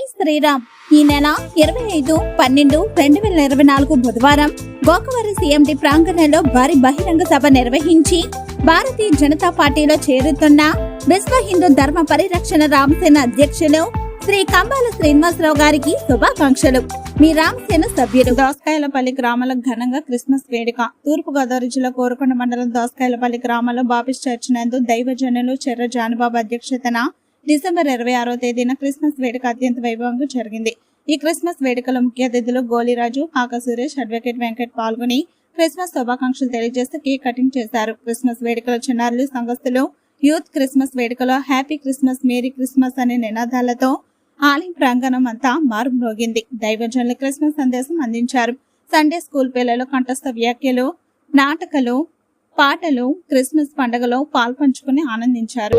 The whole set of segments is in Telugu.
జై శ్రీరామ్. ఈ నెల ఇరవై ఐదు పన్నెండు రెండు వేల ఇరవై నాలుగు బుధవారం గోకవరం సీఎండి ప్రాంగణంలో భారీ బహిరంగ సభ నిర్వహించి భారతీయ జనతా పార్టీలో చేరుతున్న విశ్వ హిందూ ధర్మ పరిరక్షణ రామసేన అధ్యక్షులు శ్రీ కంబాల శ్రీనివాసరావు గారికి శుభాకాంక్షలు. మీ రామసేన సభ్యులు. దోసకాయలపల్లి గ్రామంలో ఘనంగా క్రిస్మస్ వేడుక. తూర్పు గోదావరి జిల్లా కోరుకొండ మండలం దోసకాయలపల్లి గ్రామంలో బాపిస్ చర్చ్ నందు దైవజనులు చెర్ర జానుబాబు అధ్యక్షతన డిసెంబర్ ఇరవై ఆరో తేదీన క్రిస్మస్ వేడుక అత్యంత వైభవంగా జరిగింది. ఈ క్రిస్మస్ వేడుకలో ముఖ్య అతిథులు గోలిరాజు ఆకా సురేష్ అడ్వకేట్ వెంకట్ పాల్గొని క్రిస్మస్ శుభాకాంక్షలు తెలియజేస్తూ కేక్ కటింగ్ చేశారు. క్రిస్మస్ వేడుకలో చిన్నారులు సంఘస్థులు యూత్ క్రిస్మస్ వేడుకలో హ్యాపీ క్రిస్మస్ మేరీ క్రిస్మస్ అనే నినాదాలతో ఆలయం ప్రాంగణం అంతా మారుమ్రోగింది. దైవజనులు క్రిస్మస్ సందేశం అందించారు. సండే స్కూల్ పిల్లలు కంఠస్థ వ్యాఖ్యలు నాటకాలు పాటలు క్రిస్మస్ పండుగలో పాల్పంచుకుని ఆనందించారు.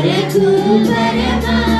Para tudo, para mais.